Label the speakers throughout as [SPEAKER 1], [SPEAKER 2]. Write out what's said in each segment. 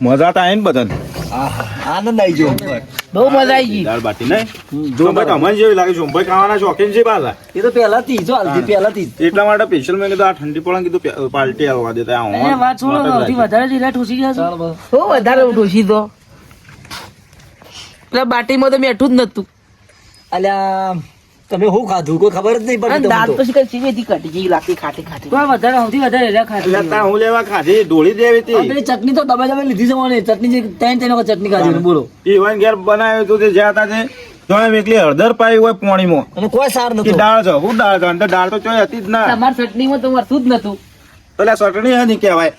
[SPEAKER 1] મજા તો આવી ને બધાને.
[SPEAKER 2] આનંદ આવી ગયો
[SPEAKER 3] બહુ મજા આવી ગઈ.
[SPEAKER 1] દાળ બાટી નહીં? જોંભાઈ તમને જેવી લાગે જોંભાઈ ખાવાના શોખીન છે બાલા
[SPEAKER 2] એ તો પહેલાથી જો હાલથી પહેલાથી થી
[SPEAKER 1] એટલા માટે સ્પેશિયલ મેં કીધું આ ઠંડી પડે કીધું પાર્ટી આવવા દેતા આ
[SPEAKER 4] વાત છોડો સૌથી વધારે જીરા ઠૂસી ગયા છો?
[SPEAKER 3] બહુ વધારે ઠૂસી તો. એટલે બાટીમાં તો મેઠું જ નતું.
[SPEAKER 2] અલ્યા તમે શું ખાધું? કોઈ ખબર જ નહીં
[SPEAKER 3] અને
[SPEAKER 2] પડી
[SPEAKER 3] દાંત
[SPEAKER 2] તો.
[SPEAKER 3] પછી કઈ સીવેથી કાઢી ગઈ લાગતી ખાટી ખાટી.
[SPEAKER 4] કોઈ વધારે સૌથી વધારે એરિયા
[SPEAKER 1] ખાધી. લતા હું લેવા ખાધી? ઢોળી દેવી હતી
[SPEAKER 2] પેલી ચટણી તો દબા દબા લીધી છે મને. ચટણી જે ત્રણ ત્રણ વખત ચટણી ખાધી બોલો.
[SPEAKER 1] ઈવન ઘેર બનાવ્યું હતું તે જ્યાં તાજે તમે એકલી હળદર પાઈ હોય પાણીમાં.
[SPEAKER 2] અને કોઈ સાર નતો
[SPEAKER 1] દાળ છો હું દાળ છો અને દાળ તો ચોય હતી જ ના.
[SPEAKER 3] તમારી ચટણીમાં તો મરસું જ નતું
[SPEAKER 1] એટલે ચટણી હે નહીં કહેવાય.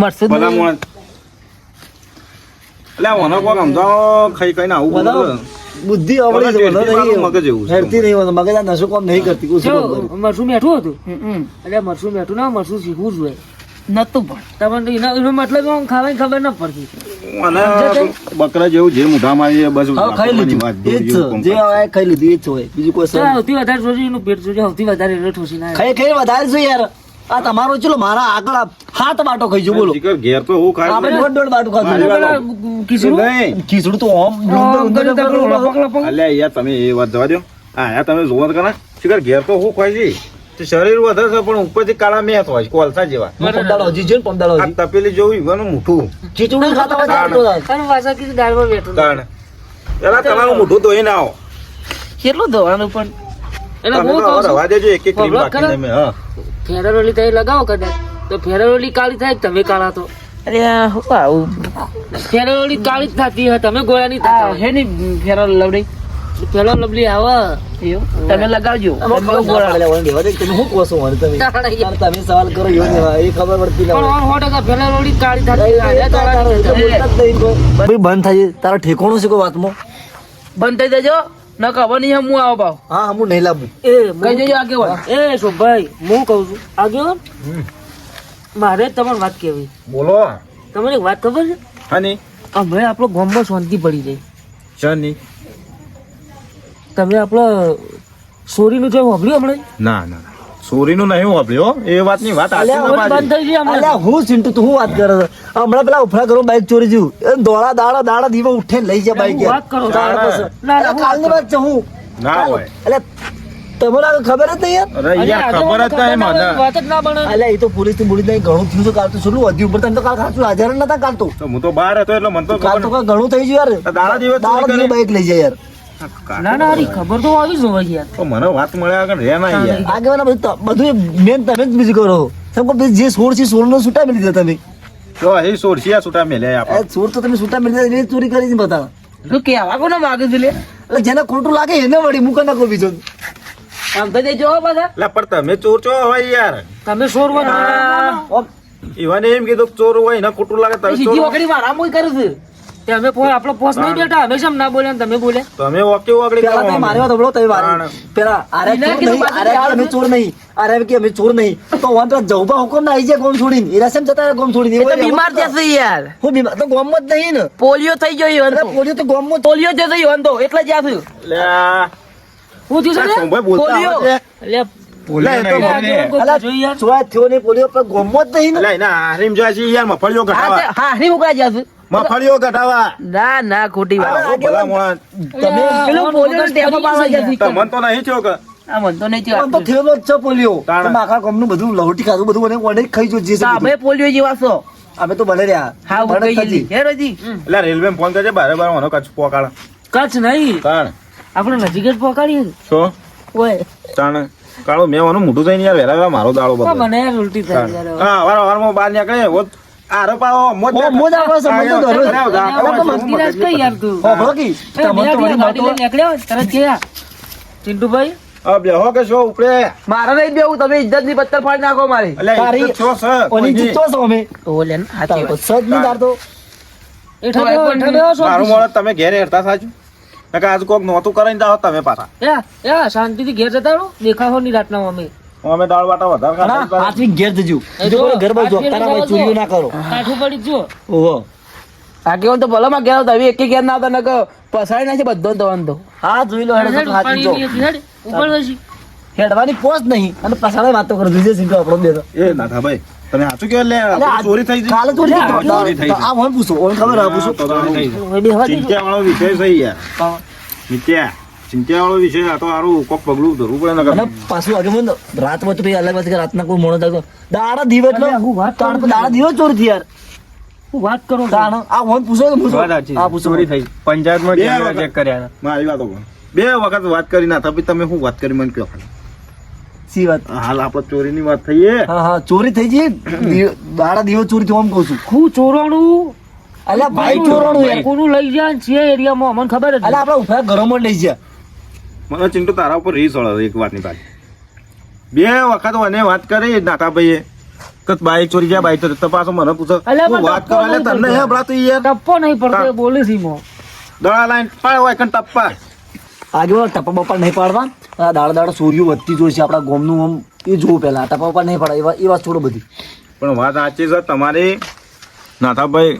[SPEAKER 3] મરસું જ નહીં.
[SPEAKER 1] એટલે ઓનો કોક સમજો ખાઈ ના આવું બોલો
[SPEAKER 2] બુદ્ધિ અવળી છે.
[SPEAKER 1] મગજ એવું.
[SPEAKER 2] હેરતી નહીં હોતું, મગજ આ નસો કોમ નહીં કરતી કોઈ
[SPEAKER 4] મરસું મેઠું હતું. એટલે મરસું મેઠું ના મરસું શીખવું જોઈએ
[SPEAKER 3] નતું પણ
[SPEAKER 4] તમને મતલબ આમ ખાવાની ખબર ન પડતી
[SPEAKER 1] બકરા જેવું જે મુઠા મારી બસ
[SPEAKER 2] ખાઈ લીધું એ જ જે હોય ખાઈ લીધું એ જ હોય બીજું કોઈ
[SPEAKER 4] વધારે જોજો પેટ જોજો સૌથી વધારે ઠોસી
[SPEAKER 2] વધારે છે યાર આ તમારો ચલો મારા આગળ આ હાથ બાટો ખાઈ જો બોલો.
[SPEAKER 1] ઘેર તો હું ખાઈ
[SPEAKER 2] આપણે દોઢ દોઢ બાટો ખાધું.
[SPEAKER 4] ખીચડું
[SPEAKER 1] નહીં.
[SPEAKER 2] ખીચડું તો ઓમ.
[SPEAKER 1] અલ્યા યાર તમે એ વાત જવા દો હા યાર તમે જોવો તો શિખર ઘેર તો હું ખાઈ છે. શરીર વધારે છે પણ ઉપરથી કાળા મેં હોય કોલસા જેવા.
[SPEAKER 2] છે
[SPEAKER 1] તપેલી જેવું ઈવાનું મોઢું.
[SPEAKER 2] ખીચડું ખાતા હોય તો આટલો થાય.
[SPEAKER 4] અને પાછા કીધું દાળમાં બેઠું.
[SPEAKER 1] તાણ. પેલા તમારું મોઢું ધોઈ ના આવો.
[SPEAKER 3] કેટલું ધોવાનું પણ?
[SPEAKER 4] એટલે હું
[SPEAKER 1] તો
[SPEAKER 4] કહું છું
[SPEAKER 1] રવા દેજો એક એક ક્રીમ બાકી? તમે હા.
[SPEAKER 4] ફેરરોલી તમે લગાવો કદાચ. તો ફેરરોલી કાળી થાય તમે કાળા તો?
[SPEAKER 3] અરે હું આવું?
[SPEAKER 4] ફેરરોલી કાળી જ થતી હોય તમે ગોળાની
[SPEAKER 3] આ
[SPEAKER 4] થતા
[SPEAKER 3] હે ની ફેરો લવડી?
[SPEAKER 4] પેલો લબલી આવો.
[SPEAKER 3] તમે લગાવજો. તમે ગોળા
[SPEAKER 2] કહો છો મને તમે? તમે સવાલ કરો યો ને એ ખબર પડતી
[SPEAKER 4] પણ
[SPEAKER 2] ના
[SPEAKER 4] ઓન સો ટકા ફેરરોલી કાળી
[SPEAKER 2] હોય.
[SPEAKER 4] થતી
[SPEAKER 2] નહીં. બંધ થાય તારા ઠેકોણું છે કોઈ વાતમાં?
[SPEAKER 3] બંધ થઈ જજો. ન ખબર નહીં હું આવો ભાવ
[SPEAKER 2] હા હું નહીં લાવું
[SPEAKER 4] એ
[SPEAKER 3] કઈ જજો આગેવાન?
[SPEAKER 4] એ શોભાઈ હું કહું છું. આગળ મારે તમારે વાત કેવી
[SPEAKER 1] બોલો.
[SPEAKER 4] તમને એક વાત ખબર છે?
[SPEAKER 1] હની.
[SPEAKER 4] હમણાં આપણો ગામમાં શાંતિ પડી જાય
[SPEAKER 1] શની?
[SPEAKER 4] તમે આપણો સોરીનું જે વાપર્યું હમણાં?
[SPEAKER 1] ના ના. સોરીનું નહીં વાપર્યો એ વાતની વાત
[SPEAKER 2] અલ્યા, હું ચિંટુ તું હું વાત કરે છે? હમણાં પેલા ઉફરા કરો બાઈક ચોરી એ દોડા દાડા દાડા દીવા ઉઠે લઈ જાય બાઈક
[SPEAKER 4] વાત કરો
[SPEAKER 2] કાલની વાત છે હું.
[SPEAKER 1] ના હોય.
[SPEAKER 2] એટલે તમને ખબર જ નહીં યાર?
[SPEAKER 1] અરે યાર ખબર જ નહીં મને.
[SPEAKER 4] વાત જ ના બને.
[SPEAKER 2] અલ્યા એ તો પોલીસની બોલી નહીં ઘણું થયું છે કાલ તો. વધ્યું ઉપર તમે તો કાલ ખાસું હાજર નતા કાલ તો.
[SPEAKER 1] તો હું તો બહાર હતો એટલે મને તો
[SPEAKER 2] કાલ તો ઘણું થઈ ગયું યાર.
[SPEAKER 1] દાડા. દિવસ
[SPEAKER 2] બાઈક લઈ જાય યાર.
[SPEAKER 4] ના ના અરે ખબર તો આવી જ હોય યાર.
[SPEAKER 1] તો મને વાત મળ્યા આગળ રે ના યાર.
[SPEAKER 2] આગેવાના બધું બધું મેન તમે જ બીજું કરો. તમે જે સોળ છે સોળ નો છૂટા મેલી દીધા તમે.
[SPEAKER 1] તો એ સોરસિયા છૂટા મેલ્યા આપણે.
[SPEAKER 2] સોળ તો તમે છૂટા મેલી દીધા એ ચોરી કરી બતાવો.
[SPEAKER 3] તું કેવા કોને માગે છે લે?
[SPEAKER 2] એટલે જેને ખોટું લાગે એને વળી મૂકા નાખો બીજો.
[SPEAKER 3] આમ તો દેજો હો પાછા.
[SPEAKER 1] એટલે પણ તમે ચોર છો હોય યાર.
[SPEAKER 4] તમે ચોર
[SPEAKER 2] ઓમ,
[SPEAKER 1] ઈવાને એમ કીધું કે ચોર હોય ને ખોટું લાગે તમે
[SPEAKER 3] સીધી
[SPEAKER 1] ચોર
[SPEAKER 3] મારા મોય કરે છે?
[SPEAKER 4] તે ફોન આપણો પોસ નહીં બેઠા અમે શેમ ના બોલ્યા તમે બોલ્યા.
[SPEAKER 1] તમે ઓકે વાગડી
[SPEAKER 2] પેલા
[SPEAKER 1] કરો
[SPEAKER 2] તમે મારી વાત તમે મારે પેલા અરે
[SPEAKER 3] ચાલ
[SPEAKER 2] અમે ચોર નહીં અરે કે અમે ચોર નહીં. તો વાન તો જવબા હુકમ ના આઈ જાય ગોમ છોડીને. એરા સેમ જતા ગોમ છોડીને.
[SPEAKER 3] એ તો બીમાર જશે યાર.
[SPEAKER 2] હું બીમાર? તો ગોમ જ નહીં ને.
[SPEAKER 3] પોલિયો થઈ ગયો ઈવન
[SPEAKER 2] પોલિયો
[SPEAKER 3] તો
[SPEAKER 2] ગોમ ગોમમાં જ-
[SPEAKER 3] થઈ ઈવન તો એટલે જ આ થયું.
[SPEAKER 1] લે.
[SPEAKER 4] હું થયું છે
[SPEAKER 3] પોલિયો.
[SPEAKER 4] લે.
[SPEAKER 2] પોલિયો થયો નહીં પોલિયો? પણ ગોમમાં જ નહીં ને.
[SPEAKER 1] એના હારીમ જાય છે યાર મફળિયો
[SPEAKER 3] હા
[SPEAKER 1] ઘટાવા
[SPEAKER 3] હા હરી મુકા જશે
[SPEAKER 1] મફળીઓ ઘટાવા
[SPEAKER 3] ના ના ખોટી વાત.
[SPEAKER 1] ભલા મોણા.
[SPEAKER 2] તમે
[SPEAKER 3] પેલો પોલિયો ટેપો
[SPEAKER 1] તો નહીં થયો કે?
[SPEAKER 3] આ મન તો નહીં
[SPEAKER 2] આમ તો
[SPEAKER 3] થયું
[SPEAKER 2] જ છે પોલિયો. તમે આખા ગામનું બધું લહુટી ખાધું બધું મને ઓને ખાઈ જો છે
[SPEAKER 3] પોલિયો જેવા છો.
[SPEAKER 2] અમે તો ભલે રહ્યા.
[SPEAKER 3] હા
[SPEAKER 2] ભલે
[SPEAKER 3] હું રજી?
[SPEAKER 1] એટલે રેલવે ફોન કરજે બારે બાર મને કચ્છ પોકાળ.
[SPEAKER 4] કચ્છ નહીં.
[SPEAKER 1] તાણ.
[SPEAKER 4] આપણે નજીક જ પહોંચાડીએ
[SPEAKER 1] છો
[SPEAKER 4] ઓય.
[SPEAKER 1] તાણ. કાળો મેં થઈને યાર મારો દાડો
[SPEAKER 4] પણ મને ઉલટી થાય
[SPEAKER 1] હા વાર વારમાં બહાર નીકળે હોત આરો પાવો મોજ
[SPEAKER 2] મોજ આવે છે, મને તો દરરોજ.
[SPEAKER 1] અરે, અરે, અરે,
[SPEAKER 4] અલ્યા,
[SPEAKER 1] અરે,
[SPEAKER 4] મસ્તી રાજ કઈ યાર તું?
[SPEAKER 2] હો, ભલો કી. તો વળી મારતો-
[SPEAKER 4] લઈને તરત ગયા ચિંટુભાઈ?
[SPEAKER 1] આ બેહો કે છો ઉપડે
[SPEAKER 3] મારે નહીં બેવું તમે ઇજ્જતની પત્તર ફાડી નાખો મારી.
[SPEAKER 2] તારી-
[SPEAKER 1] છો સર
[SPEAKER 2] ઓની જીતો છો અમે
[SPEAKER 3] તો લે ને હાચી
[SPEAKER 2] સજ નહીં તારતો
[SPEAKER 4] એઠા બેહો, એઠા
[SPEAKER 1] મારું
[SPEAKER 4] શાંતિ.
[SPEAKER 1] તમે ઘેરે હેરતા સાચું નકર આજ કોક નહોતું કરીને જાઓ તમે પાછા.
[SPEAKER 4] યા, યા, શાંતિથી ઘેર જતા રહો દેખાવો નહીં રાતના અમે.
[SPEAKER 1] અમે દાળ વાટા વધારે
[SPEAKER 2] ના
[SPEAKER 1] ખાતા
[SPEAKER 2] હાથવી ઘેર જજો. જો ઘર બાજુ
[SPEAKER 4] હાથ
[SPEAKER 2] તારા ભાઈ. ચોરીઓ ના કરો.
[SPEAKER 4] કાઠું પડી જો
[SPEAKER 2] ઓહો.
[SPEAKER 3] આગેવાન તો ભલે માં ગયા તમે એક એક ના હતા નકર પસાડી છે બધો દવાન તો
[SPEAKER 2] હા જોઈ લો હેડ હાચી જો
[SPEAKER 4] નહીં ઉપર વસી.
[SPEAKER 2] હેડવાની પોસ નહીં અને પસાડે વાતો કરો દીજે સિંકો આપણો બે
[SPEAKER 1] એ નાથા ભાઈ તમે સાચું કહેવાય લે ચોરી થઈ
[SPEAKER 2] કાલે ચોરી થઈ આ મને પૂછો ઓન ખબર આ પૂછો?
[SPEAKER 1] તો ચોરી થઈ
[SPEAKER 4] હવે.
[SPEAKER 1] ચિંતા વાળો વિષય છે યાર. મિત્યા ચિંતા વાળો વિષય આ તો સારું કોક પગલું ધરવું પડે ને
[SPEAKER 2] અને પાછું આગળ મને રાતમાં તો ભાઈ અલગ વાત કે રાતના કોઈ મોણો જાગતો દાડા દિવસ એટલે
[SPEAKER 4] હું વાત કરું
[SPEAKER 2] દાડા દિવસ ચોરથી યાર.
[SPEAKER 4] હું વાત કરું.
[SPEAKER 2] આ મને પૂછો આ પૂછો.
[SPEAKER 5] થઈ.
[SPEAKER 1] બે
[SPEAKER 5] કેમેરા. ચેક કર્યા
[SPEAKER 1] મારી વાતો બે વખત વાત કરી ના તમે તમે શું વાત કરી મને કહો
[SPEAKER 2] સી વાત.
[SPEAKER 1] હાલ આપણે ચોરીની વાત થઈએ.
[SPEAKER 2] હા હા ચોરી થઈ જઈ દાડા દિવસ ચોરી થયું આમ કહું છું.
[SPEAKER 4] હું ચોરાણું?
[SPEAKER 2] અલ્યા ભાઈ ચોરાણું
[SPEAKER 4] કોનું લઈ જાય છે એરિયામાં મને ખબર જ
[SPEAKER 2] અલ્યા આપડા ઊભા ઘરોમાં લઈ ગયા.
[SPEAKER 1] મને ચિંટુ તારા ઉપર રીસ હળે એક વાતની પાછી. બે વખત મને વાત કરી નાતાભાઈએ. કે બાઈક ચોરી ગયા બાઈક ચોરી. તપાસો મને પૂછો વાત
[SPEAKER 4] ટપ્પો
[SPEAKER 1] કરવા લે તને. હે ભરાતું યાર?
[SPEAKER 4] ટપ્પો નહીં પડતો બોલી છે મો
[SPEAKER 1] દડા લાઈન પાડ હોય કન ટપ્પા.
[SPEAKER 2] આગળ ટપા બપા નહીં પાડવા. આ દાડા દાડા ચોરીઓ વધતી જોઈ છે આપણા ગોમનું આમ. એ જોવું પહેલાં ટપ્પા બપ્પા નહીં પડાય એ વાત- એ વાત છોડો બધી.
[SPEAKER 1] પણ વાત સાચી છે તમારી. નાથાભાઈ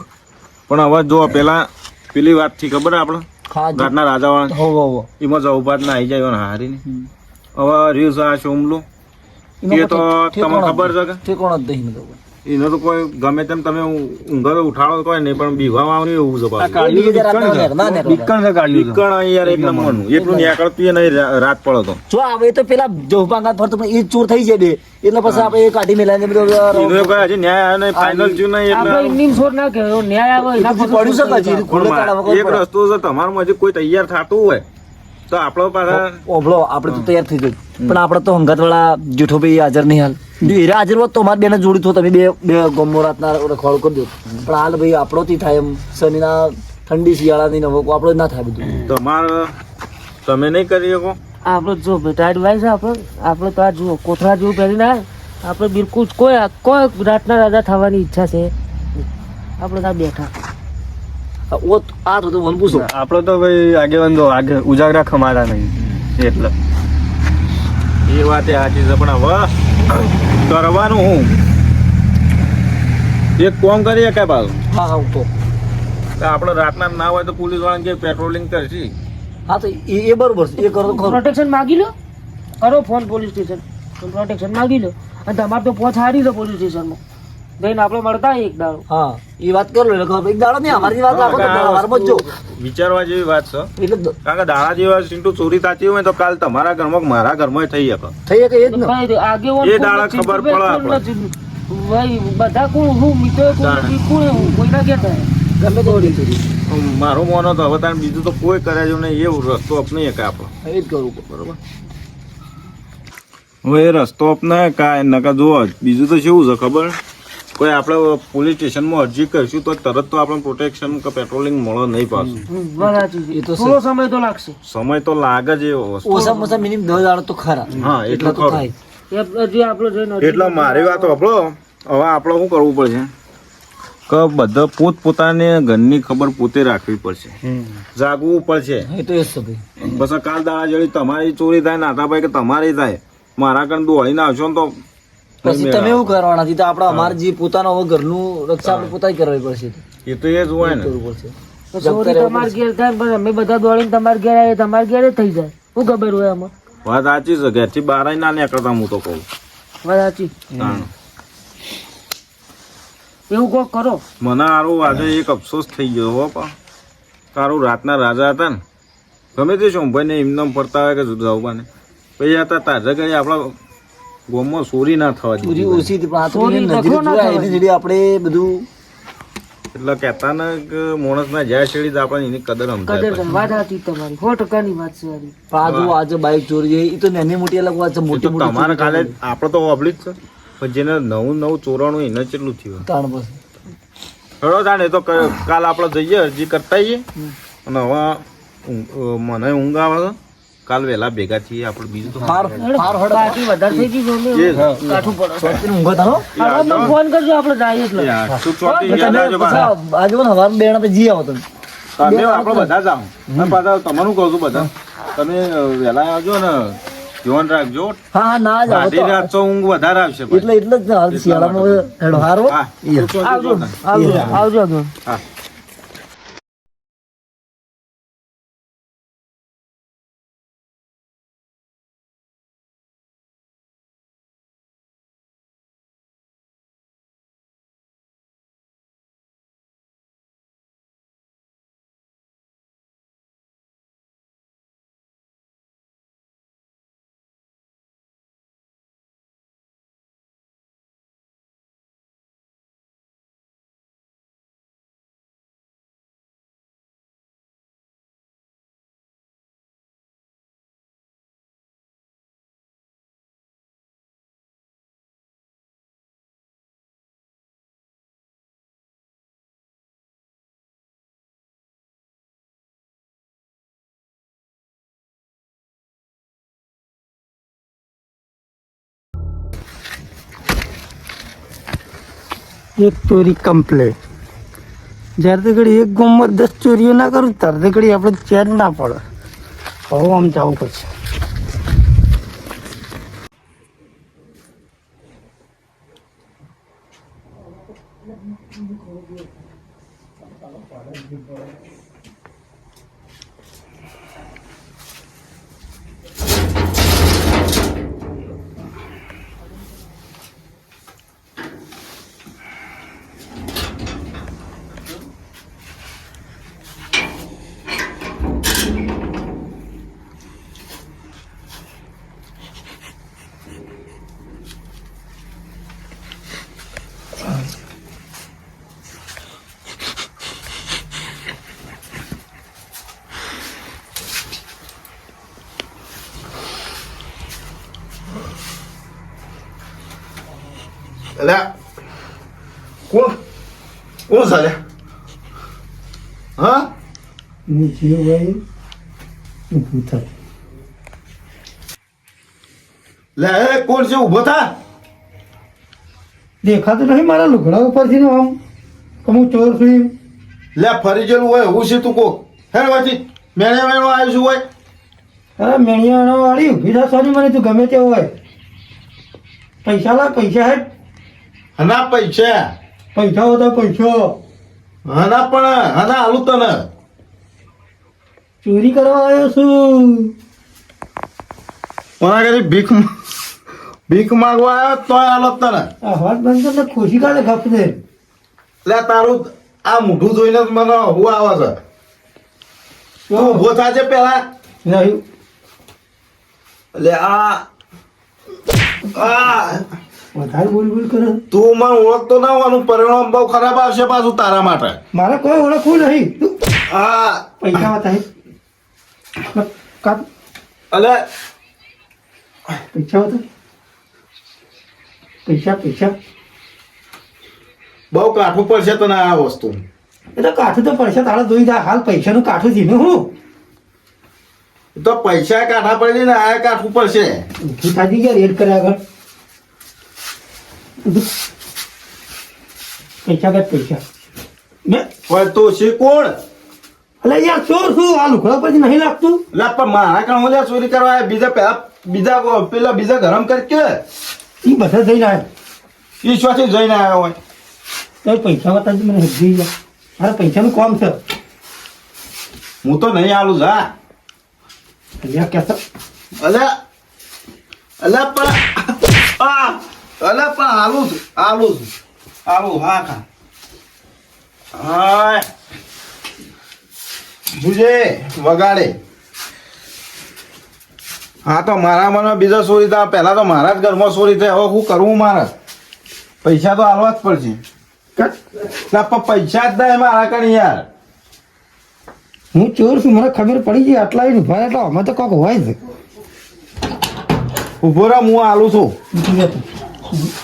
[SPEAKER 1] પણ હવે જો પહેલાં પેલી વાતથી ખબર આપણે. ઘાટના રાજાવાળા
[SPEAKER 2] હો હો
[SPEAKER 1] એમાં જવભાત ના આવી જાય હારી હવે રહ્યું છે આ સોમલું એ તો તમને ખબર છે કે?
[SPEAKER 2] નહીં. જ દહીં.
[SPEAKER 1] એનો તો કોઈ ગમે તેમ તમે ઊંઘર ઉઠાડો કોઈ નહીં પણ બીવામાં આવે એવું છે.
[SPEAKER 5] બીકણ છે. કાઢ્યું
[SPEAKER 1] બીકણ યાર એક નંબરનું. એટલું નીકળતું નહીં રાત પડો તો.
[SPEAKER 2] જો આવે તો પેલા જોપાંગા ફરતો પણ એ જ ચોર થઈ જાય બે. એટલે પછી આપણે એ કાઢી મેલાને બધું
[SPEAKER 1] એનો કોઈ હજી ન્યાય આવે નહીં ફાઇનલ થયું નહીં
[SPEAKER 4] આપણે
[SPEAKER 1] એટલે
[SPEAKER 4] એમની છોડ ના કહેવાય ન્યાય આવે
[SPEAKER 2] પડ્યું વગર
[SPEAKER 1] એક રસ્તો છે તમારું હજી કોઈ તૈયાર થતું હોય તો આપણો પાસે
[SPEAKER 2] ઓભળો આપણે તો તૈયાર થઈ ગયું. પણ આપણે તો હંગાત વાળા જેઠો ભાઈ હાજર નહીં હાલ. જો એરા હાજર હોત તો અમારે બેને જોડી તો તમે બે બે ગમો રાતના રખવાડો કરી દો. પણ હાલ ભાઈ આપણોથી થાય એમ. શનિના ઠંડી શિયાળાની નવો આપણો ના થાય બધું.
[SPEAKER 1] તમારે તમે નહીં કરી શકો?
[SPEAKER 4] આપણે જો બેટા એડવાઇસ આપણે આપણે તો આ જુઓ કોથળા જેવું પહેરી ના આપણે બિલકુલ કોઈ કોઈ રાતના રાજા થવાની ઈચ્છા છે. આપણે ત્યાં બેઠા.
[SPEAKER 2] ઓ આ તો મને પૂછો
[SPEAKER 5] આપણો તો ભાઈ આગેવાન તો આગે ઉજાગરા ખમારા નહીં. એટલે.
[SPEAKER 1] એ વાત એ સાચી છે પણ હવે કરવાનું હું? એક કોમ કરીએ કે પાછું
[SPEAKER 2] હા હા તો
[SPEAKER 1] આપણે રાતના ના હોય તો પોલીસવાળા કે પેટ્રોલિંગ કરશે?
[SPEAKER 2] હા તો એ એ બરોબર છે. એ કરો તો
[SPEAKER 4] પ્રોટેક્શન માગી લો. કરો ફોન પોલીસ સ્ટેશન પ્રોટેક્શન માગી લો. અને તમારે તો પહોંચ હારી દો પોલીસ સ્ટેશનમાં જઈને આપણે મળતા એક દાડો.
[SPEAKER 2] હા. એ વાત કરો એટલે એક દાડો નહીં અમારી વાત રાખો તો વારમાં જ
[SPEAKER 1] વિચારવા જેવી વાત છે.
[SPEAKER 2] એટલે
[SPEAKER 1] કારણ કે દાડા જેવા સિંટુ ચોરી થતી હોય તો કાલ તમારા ઘરમાં મારા ઘરમાં થઈ શકે.
[SPEAKER 2] થઈ શકે એ જ ને.
[SPEAKER 4] આગે
[SPEAKER 1] એ દાડા ખબર પડે
[SPEAKER 4] આપણે ભાઈ બધા કોણ હું મિત્રો કોણ કોણ હું? કોઈના ઘેર
[SPEAKER 2] ગમે તે
[SPEAKER 1] મારું મોનો તો હવે તારે બીજું તો કોઈ કરે જો નહીં. એવું રસ્તો અપનાવીએ કે આપણો.
[SPEAKER 2] એ જ કરવું બરોબર?
[SPEAKER 1] હવે એ રસ્તો અપનાય કાંઈ નકા જુઓ બીજું તો કેવું છે ખબર? કોઈ આપણે પોલીસ સ્ટેશનમાં અરજી કરીશું તો તરત તો આપણે પ્રોટેક્શન કે પેટ્રોલિંગ મળે નહીં પાછું.
[SPEAKER 2] એ તો
[SPEAKER 4] થોડો સમય તો લાગશે.
[SPEAKER 1] સમય તો લાગે જ એવો
[SPEAKER 2] ઓછામાં ઓછા મિનિમમ દસ દાડો તો ખરા.
[SPEAKER 1] હા, એટલે
[SPEAKER 2] તો થાય.
[SPEAKER 1] એટલે મારી વાત આપણો હવે આપણે શું કરવું પડશે? કે બધા પોત પોતાને ઘરની ખબર પોતે રાખવી પડશે. જાગવું પડશે. બસ કાલ દાડા જડી તમારી ચોરી થાય નાતાભાઈ કે તમારી થાય. મારા કણ દોડીને આવશો ને તો
[SPEAKER 2] પછી તમે એવું કરવાના? તો આપણા અમારે જે પોતાનો હવે ઘરનું રક્ષા આપણે પોતાની કરવી પડશે.
[SPEAKER 1] એ તો એ જ હોય ને.
[SPEAKER 2] પડશે.
[SPEAKER 4] તમારે ઘેર થાય અમે બધા દોડીને તમારે ઘેર આવીએ તમારે ઘેર થઈ જાય. શું ખબર હોય આમાં?
[SPEAKER 1] વાત સાચી છે ઘરથી બહાર ના નીકળતા હું તો કહું.
[SPEAKER 4] વાત સાચી. એવું કોક કરો.
[SPEAKER 1] મને આરું આજે એક અફસોસ થઈ ગયો હો પણ તારું રાતના રાજા હતા ને. ગમે તે શોભાઈ ને એમને ફરતા હોય કે જુદાઉબાને પછી હતા તાજા ઘડી આપણા ગોમમાં ચોરી ના થવા
[SPEAKER 2] ચોરી ઓછી તો નજરે આપણે બધું
[SPEAKER 1] એટલે કહેતા ને કે માણસ ના જ્યાં શેડી જ આપણને એની કદર
[SPEAKER 4] કદર. વાત હતી તમારી. સો ટકાની વાત છે
[SPEAKER 2] જો આજે બાઇક ચોરી જાય એ તો નેની મોટી અલગ વાત છે મોટી મોટી
[SPEAKER 1] તમારે કાલે
[SPEAKER 2] તો
[SPEAKER 1] આપણે તો ઓબલી જ છે પણ જેને નવું નવું ચોરાણું એને કેટલું થયું?
[SPEAKER 2] તાણ બસ
[SPEAKER 1] ચલો તાણ એ તો કાલ આપણે જઈએ અરજી કરતા જઈએ અને હવે મને ઊંઘ આવે છે. કાલ વહેલા ભેગા થઈએ આપણે બીજું તો
[SPEAKER 2] હાર હાર હડ.
[SPEAKER 4] બાકી વધારે થઈ ગઈ એવું કાઠું પડે.
[SPEAKER 2] ચોથી ઊંઘો થાનો
[SPEAKER 4] આરામ ફોન કરજો આપણે જઈએ એટલે.
[SPEAKER 1] આ યાદ આવજો પાછા.
[SPEAKER 2] આજે પણ હવાર બેણા તો જી આવો તમે.
[SPEAKER 1] તમે આપણે બધા જાઓ અને પાછા તમારું કહું છું બધા. તમે વહેલા આવજો ને ધ્યાન રાખજો.
[SPEAKER 2] હા ના જ
[SPEAKER 1] આધી રાત તો ઊંઘ વધારે આવશે
[SPEAKER 2] એટલે એટલે જ હાલ શિયાળામાં હેડો હાર
[SPEAKER 4] આવજો આવજો આવજો.
[SPEAKER 1] હા.
[SPEAKER 6] એક ચોરી કમ્પ્લેટ જ્યારે તે ઘડી એક ગામમાં દસ ચોરીઓ ના કરું, ત્યારે ઘડી આપણે ચેન ના પડે. હવે આમ જવું પડશે
[SPEAKER 1] એટલે કોણ કોણ ચાલે હા
[SPEAKER 6] નીચે ઊભું
[SPEAKER 1] લે કોણ છે ઊભો થા
[SPEAKER 6] દેખાતું નહીં મારા લુગડા ઉપરથી નો આમ હું ચોર છું એમ.
[SPEAKER 1] લે ફરી જેલું હોય હું છે તું કોક હેર વાંચી મેણિયા મેણો આવ્યું છું હોય
[SPEAKER 6] અરે મેણિયાનો વાળી ઊભી થા સોની મને તું ગમે તે હોય પૈસા લા પૈસા હેડ
[SPEAKER 1] હના પૈસા
[SPEAKER 6] પૈસા હોતા પૈસો.
[SPEAKER 1] હના પણ હના આલુ તને.
[SPEAKER 6] ચોરી કરવા આવ્યો છું.
[SPEAKER 1] કોના ઘરે ભીખ ભીખ માંગવા આવ્યો તોય આલો તને.
[SPEAKER 6] આ બંધ કર ખુશી કાઢે ખપને દે
[SPEAKER 1] લે તારું આ મોઢું જોઈને જ મને હું આવે છે. તું ઊભો થાજે પેલા.
[SPEAKER 6] નહીં.
[SPEAKER 1] એટલે આ આ.
[SPEAKER 6] વધારે બોલ બોલ કરે.
[SPEAKER 1] તું મને ઓળખતો ના હોવાનું પરિણામ બહુ ખરાબ આવશે પાછું તારા માટે.
[SPEAKER 6] મારે કોઈ ઓળખવું નહીં. હા.
[SPEAKER 1] આ
[SPEAKER 6] પૈસા બતાય કાપ.
[SPEAKER 1] અલે.
[SPEAKER 6] પૈસા બતાય પૈસા પૈસા.
[SPEAKER 1] બહુ કાઠું પડશે તને આ વસ્તુ.
[SPEAKER 6] એટલે કાઠું તો પડશે તારા જોઈ જા હાલ પૈસાનું કાઠું છે ને હું?
[SPEAKER 1] તો પૈસા કાઠા પડી ને આ કાઠું પડશે.
[SPEAKER 6] ઊભી થાજી ગયા રેડ કર્યા આગળ. પૈસા કે પૈસા? મેં
[SPEAKER 1] પણ તું છે કોણ?
[SPEAKER 6] અલે યાર ચોર શું આ લુકડા પછી નહીં લાગતું?
[SPEAKER 1] લે પણ મારા કામ હું ચોરી કરવા? બીજા પેલા બીજા પેલા બીજા ગરમ કરી કે?
[SPEAKER 6] એ બધા જઈને આવ્યા.
[SPEAKER 1] ઈશ્વરથી જઈને આવ્યો હોય.
[SPEAKER 6] તો પૈસા વાતા મને હજી ગયા. મારે પૈસાનું કામ છે.
[SPEAKER 1] હું તો નહીં આલું જા.
[SPEAKER 6] અલ્યા કેસ
[SPEAKER 1] અલ્યા અલ્યા પણ આ અલે પણ આલું જ આલું જ આલું હા ખા હા બુજે વગાડે. હા, તો મારા મને બીજા ચોરી થાય પહેલાં તો મારા જ ઘરમાં ચોરી થાય હવે શું કરવું મારે? પૈસા તો હાલવા જ પડશે. પૈસા જ થાય મારા કણ યાર.
[SPEAKER 6] હું ચોર છું, મને ખબર પડી ગઈ, આટલા ઊભા રહેતા અમે તો કોક હોય જ.
[SPEAKER 1] ઊભો રહો, હું આલું છું.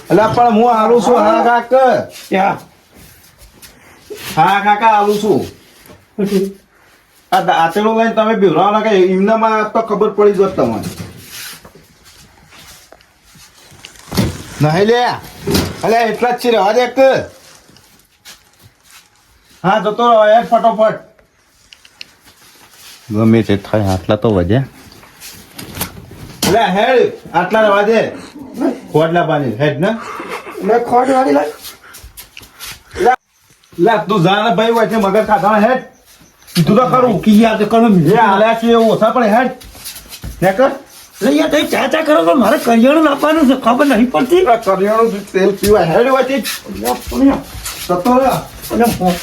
[SPEAKER 1] એટલે પણ હું આલું છું. હા કાક. હા કાકા આલું છું. આ દાંતેલો લઈને તમે બિવરાવો કે એમનામાં તો ખબર પડી જોત તમને. નહીં લે. અલે એટલા જ છે રહેવા દે હા જતો રહો યાર ફટોફટ.
[SPEAKER 7] ગમે તે થાય આટલા તો વધ્યા
[SPEAKER 1] એટલે હેડ આટલા રહેવા દે. ખોડલા પાણી હેડ ને.
[SPEAKER 6] લે ખોટ વાળી લાય
[SPEAKER 1] લે. તું જા ને ભાઈ વચ્ચે મગર ખાતા હેડ. તું તો ખરું.
[SPEAKER 6] કી તો કરો
[SPEAKER 1] જે આલ્યા છે ઓછા પડે હેડ. ને કર.
[SPEAKER 6] યાર તમે ચા ચા કરો તો મારે કરિયાણું નાખવાનું છે ખબર નહીં પડતી.
[SPEAKER 1] આ કરિયાણું તેલ પીવા હેડ વચ્ચે
[SPEAKER 6] એટલે પણ
[SPEAKER 1] જતો રહો
[SPEAKER 6] એટલે હું-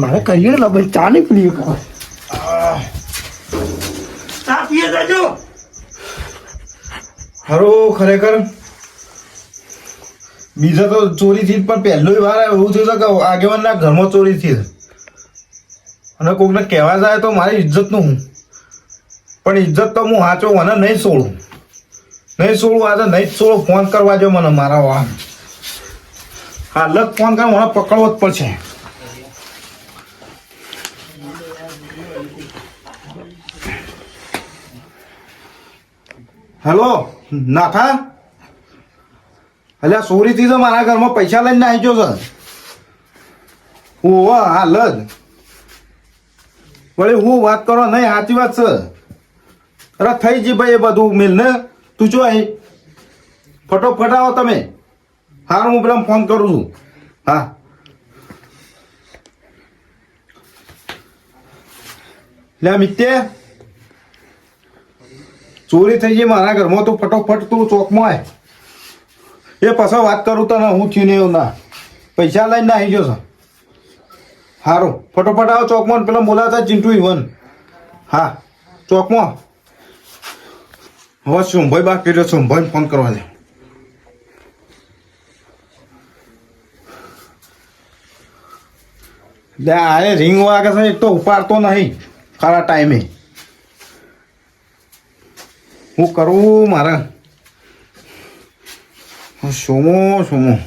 [SPEAKER 6] મારે કહીએ ને ભાઈ ચા નહીં પીએ ચા પીએ જજો
[SPEAKER 1] હરો ખરેખર. બીજા તો ચોરી થી પણ પહેલો વાર એવું થયું કે આગેવાનના ઘરમાં ચોરી થઈ અને કોકને કહેવા જાય તો મારી ઇજ્જતનું હું. પણ ઇજ્જત તો હું સાચો મને નહીં છોડું નહીં છોડું આજે નહીં છોડું ફોન કરવા જો મને મારા વાહ હા લગ ફોન કરે મને પકડવો જ પડશે. હેલો નાફા એટલે સોરીથી તો મારા ઘરમાં પૈસા લઈને આવીજો સર ઓહો હા લગ વળી હું વાત કરો નહીં, સાચી વાત છે. અરે, થઈ જી ભાઈ એ બધું મિલ ને તું જો અહીં. ફટો ફટાવો તમે. હા હું પેલા ફોન કરું છું. હા. લે મિત્ય ચોરી થઈ ગઈ મારા ઘરમાં, તો ફટોફટ તું ચોકમાં આય. એ પાછો વાત કરું તને, હું થયું નહીં ના. પૈસા લઈને આવી ગયો છે. સારું ફટોફટ આવો ચોકમાં પેલા બોલાતા ચિંટુ ઇવન હા, ચોકમાં. હવે શુંભાઈ બાકી રહ્યો ભાઈ ફોન કરવા દે. લે, આ રિંગ વાગે છે, એક તો ઉપાડતો નહીં. ખરા ટાઈમે હું કરું મારે? સોમો સોમો.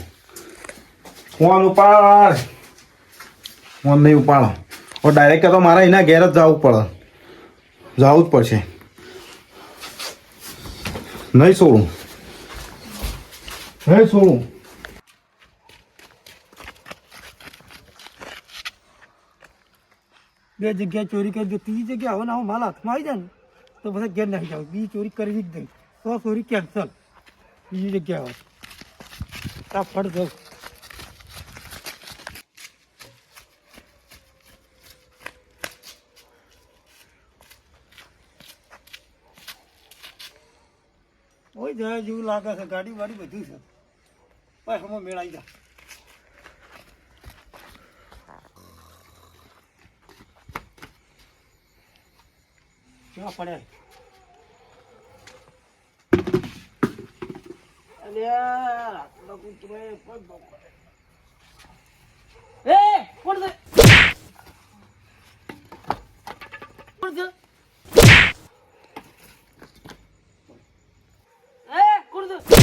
[SPEAKER 1] ફોન ઉપાડ. ફોન નહીં ઉપાડો. હવે ડાયરેક્ટ તો મારે એના ઘેર જ જવું પડે. જવું જ પડશે. નહીં છોડું. નહીં છોડું.
[SPEAKER 6] બે જગ્યાએ ચોરી કરી દો, ત્રીજી જગ્યાએ હવે આવો માલ હાથમાં આવી જાય ને, તો પછી ઘેર નાખી જાવ બીજી ચોરી કરવી જ નહીં તો ચોરી કેન્સલ બીજી જગ્યાએ આવે. તા ફળ જાઉં જયા જેવું લાગે છે, ગાડી વાડી બધું છે. બસ હમણાં મેળાઈ જા. કેવા પડ્યા
[SPEAKER 4] એ કોણ છે કોણ છે એ કોણ છે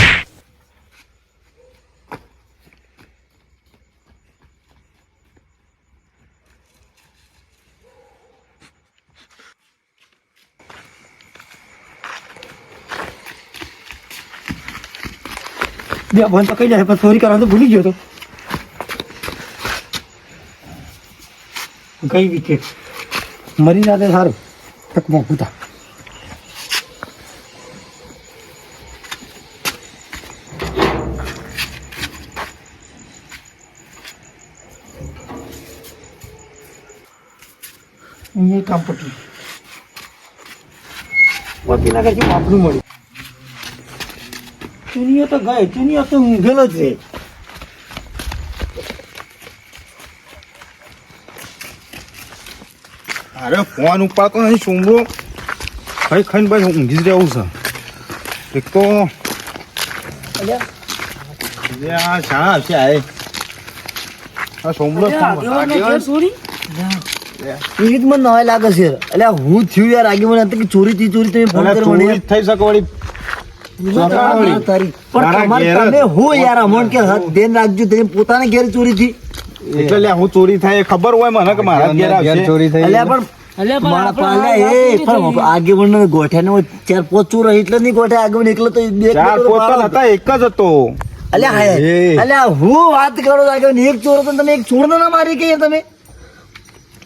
[SPEAKER 6] બે ફોન તો કઈ જાય પણ ચોરી કરવાનું તો ભૂલી ગયો તો. કઈ વિકેટ મરી જાતે સારું. તકમાં પૂતા અહીંયા કામ પટ્યું વકીલ કઈ આપણું મળ્યું. ચુનીઓ તો ગઈ ચુનીઓ તો ઊંઘેલો જ રે
[SPEAKER 1] અરે ફોન ઉપાડતો નહીં સોમરો ખાઈ ખાઈને ભાઈ ઊંઘી જ રહેવું છે. એક તો આ શા હશે આ આ સોમરો
[SPEAKER 4] આગેવાનને ચોરી?
[SPEAKER 2] મને નવાય લાગે છે. એટલે હું થયું યાર આગે મને હતું કે ચોરી થી ચોરી તમે ફોન કરી મને
[SPEAKER 1] ચોરી જ થઈ શકે વળી.
[SPEAKER 2] પોતાને ઘેર ચોરી થી
[SPEAKER 1] એટલે હું ચોરી થાય ખબર હોય મને કે મારા ઘેર
[SPEAKER 5] ચોરી થઈ
[SPEAKER 2] પણ
[SPEAKER 4] અલ્યા પણ
[SPEAKER 2] મારા
[SPEAKER 4] આપણે
[SPEAKER 2] પાલા
[SPEAKER 4] આ
[SPEAKER 2] એ
[SPEAKER 4] ચોરી
[SPEAKER 2] પણ
[SPEAKER 4] થઈ.
[SPEAKER 2] આગેવન ગોઠ્યા ને ચાર પોચ ચોર એટલે નહીં ગોઠ્યા આગેવન એકલો તો
[SPEAKER 1] ચાર હતા એક જ હતો.
[SPEAKER 2] અલ્યા હાય અલ્યા હું વાત કરો છો આગેવન એક ચોર હતો તમે એક ચોર ના મારી કે તમે?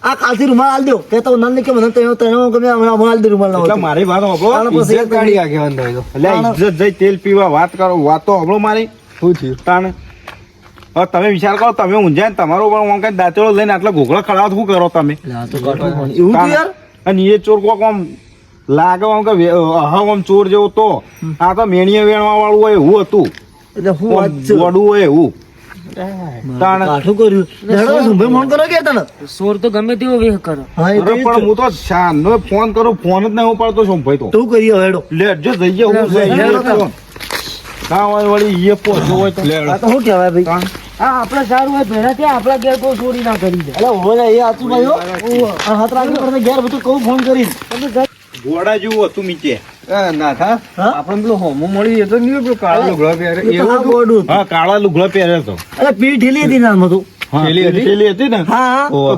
[SPEAKER 2] આ કાલથી રૂમાલ આલ દો. કે તો નંદ કે મને તને તને ગમે હમણાં આલ દે રૂમાલ ના
[SPEAKER 1] એટલે મારી વાત
[SPEAKER 2] આનો
[SPEAKER 5] ઇજ્જત કાઢી આગેવાન થાય
[SPEAKER 1] એટલે ઇજ્જત જઈ તેલ પીવા વાત કરો વાતો હમણો મારી.
[SPEAKER 5] શું થયું?
[SPEAKER 1] તાણે. હવે તમે વિચાર કરો તમે ઊંઝાય ને તમારો પણ આમ કઈ દાંતેડો લઈને આટલા ઘોઘળા ખડાવો શું કરો તમે.
[SPEAKER 2] એવું યાર?
[SPEAKER 1] અને એ ચોર કોક આમ લાગે આમ કે અહમ આમ ચોર જેવો તો. આ તો મેણીએ વેણવા વાળું હોય એવું હતું.
[SPEAKER 2] એટલે હું
[SPEAKER 1] વડું હોય એવું.
[SPEAKER 2] કાઠું કર્યું. હેડો સુંભાઈ ફોન કરો કે તને?
[SPEAKER 4] ચોર તો ગમે તેવો વેહ કરો.
[SPEAKER 2] હા એ તો
[SPEAKER 1] અરે પણ હું તો શાનનો ફોન કરું ફોન જ નહીં ઉપાડતો છું ભાઈ તો?
[SPEAKER 2] તો કરીએ હેડો.
[SPEAKER 1] લે જો જઈએ હું
[SPEAKER 2] હેડો
[SPEAKER 1] ફોન. હોય વળી એ પહોંચ્યો હોય તો.
[SPEAKER 2] આ તો શું કહેવાય ભાઈ?
[SPEAKER 1] તાણ.
[SPEAKER 4] હા સારું હોય ભેડા ત્યાં આપણા ઘેર કોઈ ચોરી ના કરી દે.
[SPEAKER 2] અલે ઓલે એ આતું ભાઈ હો. હાથ રાખી પડે ઘેર બધું કહું ફોન કરી
[SPEAKER 1] ઘોડા જેવું હતું નીચે.
[SPEAKER 5] ના આપણે પેલો હોમો મળી એ નહીં પેલો કાળો લુગડો પહેરે. એવું
[SPEAKER 1] હા કાળા લુગડા પહેર્યો હતો
[SPEAKER 2] અરે પીઠ ઢીલી હતી નામ હતું
[SPEAKER 1] હા,
[SPEAKER 5] પેલી હતી?
[SPEAKER 1] પેલી હતી ને?
[SPEAKER 2] હા હા.
[SPEAKER 1] તો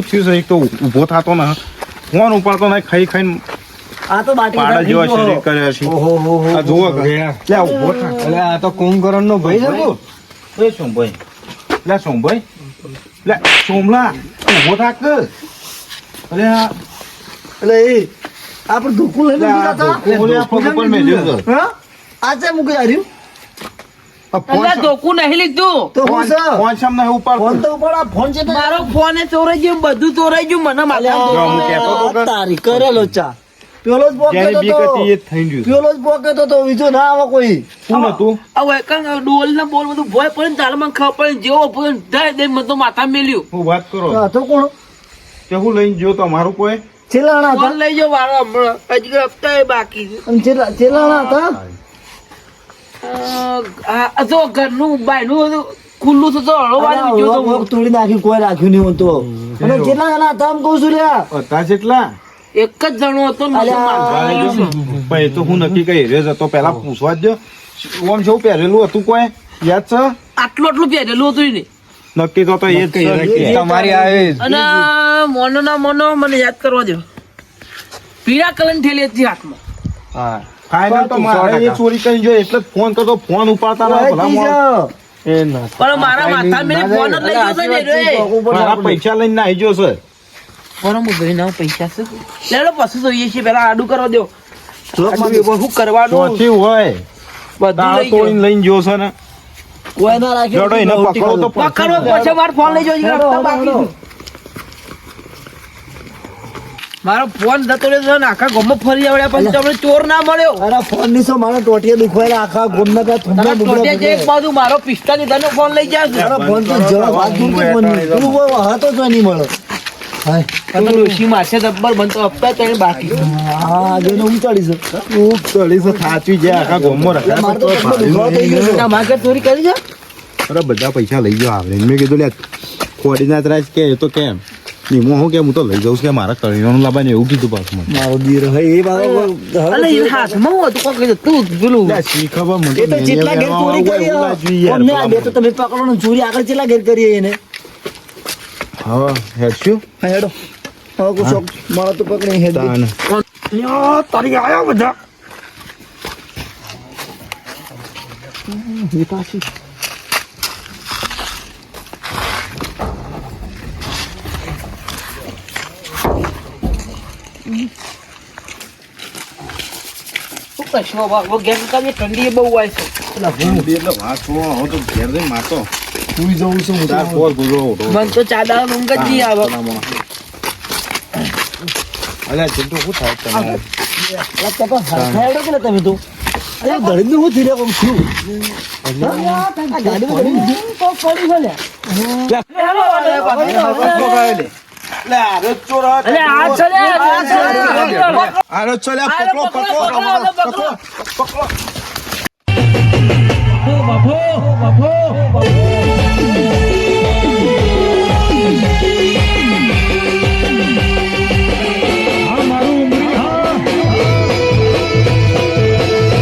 [SPEAKER 2] ને
[SPEAKER 1] થયું ઊભો થતો ના. ફોન ઉપાડતો નહીં ખાઈ ખાઈને
[SPEAKER 2] આ તો બાટી
[SPEAKER 1] પાડા જેવા શરીર કર્યા છે.
[SPEAKER 2] ઓહો હો હો
[SPEAKER 1] આ જુઓ લે આ. થા.
[SPEAKER 5] એટલે આ તો કુંભકરણ નો ભાઈ છે?
[SPEAKER 1] એ સોમભાઈ. લે સોમલા
[SPEAKER 2] એ આપણે ધોકું લઈને
[SPEAKER 1] લે
[SPEAKER 2] હતા?
[SPEAKER 1] ધોકો. પગ ઉપર મેલ્યો છે.
[SPEAKER 2] હા? આજે છે મૂકી
[SPEAKER 3] એટલે ધોકું નહીં લીધું.
[SPEAKER 2] તો હું
[SPEAKER 1] ફોન સામ
[SPEAKER 2] ફોન તો ઉપર ફોન છે
[SPEAKER 3] મારો ફોન ચોરાઈ ગયો બધું ચોરાઈ ગયું મને
[SPEAKER 2] તારી કરેલો ચા. પેલો જ બોક તો.
[SPEAKER 1] હતી એ થઈ ગયું
[SPEAKER 2] પેલો જ બોક હતો તો બીજો ના આવે કોઈ.
[SPEAKER 1] શું નતું
[SPEAKER 3] હવે કઈ ડોલ ના બોલ બધું ભોય પડે તારે મને ખબર પડે જેવો ભોય ધાય દે મને તો માથા મેલ્યું.
[SPEAKER 1] હું વાત કરો.
[SPEAKER 2] હતો કોણ?
[SPEAKER 1] કે હું લઈને જો તમારું કોઈ?
[SPEAKER 2] ચેલાણા હતા?
[SPEAKER 3] લઈ જો વાળો હમણાં. હજી હપ્તા એ બાકી છે.
[SPEAKER 2] ચેલા ચેલાણા હતા?
[SPEAKER 3] અ, ઘરનું બાયનું હતું ખુલ્લું તો હળવા
[SPEAKER 2] અરે
[SPEAKER 3] ગયો
[SPEAKER 2] આ
[SPEAKER 3] તો
[SPEAKER 2] વોક તોડી નાખ્યું કોઈ રાખ્યું નહીં હોતું. અને કેટલા જણા હતા એમ કહું છું લ્યા.
[SPEAKER 1] હતા જેટલા?
[SPEAKER 3] એક જ જણો હતો
[SPEAKER 1] એ તો હું નક્કી કઈ રે જતો પેલા પૂછવા જ ઓમ જેવું પહેરેલું હતું કોઈ? યાદ છે?
[SPEAKER 3] આટલું આટલું પહેરેલું હતું ને
[SPEAKER 1] નક્કી તો તો એ જ
[SPEAKER 5] તમારી આવે
[SPEAKER 3] અને મોનો ના મોનો મને યાદ કરવા દો પીળા કલર થેલી હતી હાથમાં.
[SPEAKER 5] હા.
[SPEAKER 1] ફાઇનલ તો મારે એ ચોરી કરી જો એટલે ફોન કરતો ફોન ઉપાડતા ના ભલા.
[SPEAKER 5] એ ના
[SPEAKER 3] પણ મારા માથા મેલી ફોન જ લઈ ગયો છે ને રે
[SPEAKER 1] મારા પૈસા લઈને આવી ગયો છે.
[SPEAKER 3] બરાબર ભાઈ ના પૈસા છે? લેલો પછી જોઈએ છીએ પેલા આડું કરવા દો. શું કરવાનું.
[SPEAKER 1] પછી હોય.
[SPEAKER 3] બધું
[SPEAKER 1] તોડીને લઈને જો છે ને.
[SPEAKER 2] કોઈ ના રાખે.
[SPEAKER 1] જોડો એને પકડો તો
[SPEAKER 3] પકડો પછી મારો ફોન લઈ જજો બાકી મારો ફોન જતો રહ્યો છે ને આખા ગામમાં ફરી આવડ્યા પછી તમને ચોર ના મળ્યો.
[SPEAKER 2] અરે ફોનની શું મારા ટોટિયા દુખવાયેલા આખા ગોમના કા થંભા બુગડા
[SPEAKER 3] છે એક બાજુ મારો પિસ્તાની તને ફોન લઈ જાય છે
[SPEAKER 2] અરે ફોન તો જરા વાત દૂર કે ફોનની. પેલું કોઈ હાથો જ નહીં મળે. હાય.
[SPEAKER 3] તમે ડોશી મારશે જબ્બર મને હપ્તા તેને બાકી.
[SPEAKER 2] હા ચડી છે
[SPEAKER 1] ચડી જાય આખા ગામમાં
[SPEAKER 2] એટલે મારે તો
[SPEAKER 1] રખડે
[SPEAKER 2] ટોટિયો દુખાવો થઈ ગયો છે.
[SPEAKER 3] તમારા ઘર ચોરી કરી છે?
[SPEAKER 1] અરે બધા પૈસા લઈ જાવ આવે મેં કીધું લે ખોડીના ત્રાસ કે એ તો કેમ? નીમો હું કે હું તો લઈ જાઉં છું કે મારા તળીનું લાવવા ને એવું કીધું પાછું મને.
[SPEAKER 2] મારો દીર એ
[SPEAKER 3] અલે એ હાથમાં હું હતું કોક તું પેલું
[SPEAKER 1] લે, શી ખબર મને?
[SPEAKER 2] એ તો જેટલા ઘેર ચોરી કરી
[SPEAKER 1] એવું લાગ્યું યાર,
[SPEAKER 2] અમને આ બે તો તમે પકડો ચોરી આગળ ચેલા ઘેર કરીએ એને.
[SPEAKER 1] હા હેડશું?
[SPEAKER 2] હા હેડો. હવે કોઈ શોખ મારો તો પકડી હેડ
[SPEAKER 6] તારી આયા બધા?
[SPEAKER 3] શું કશો બાબો ઘેર તમે ઠંડી બહુ આવે છે.
[SPEAKER 1] એટલે વાત છો હવે તો ઘેર જઈને મારતો
[SPEAKER 2] સુઈ જવું છું હું
[SPEAKER 1] ચાર
[SPEAKER 2] તો.
[SPEAKER 1] પોર ગુજરો
[SPEAKER 3] તો ચાદા ઊંઘ જ નહીં આવે
[SPEAKER 1] અલ્યા ચિંટુ શું થાય તમારે?
[SPEAKER 2] અલા તો હરખાયડો કે તમે તો? અરે ગરીબ હું થઈ રહ્યો છું ગાડીમાં ગરીબ તો પડી લે.
[SPEAKER 1] અરે
[SPEAKER 3] પકડો.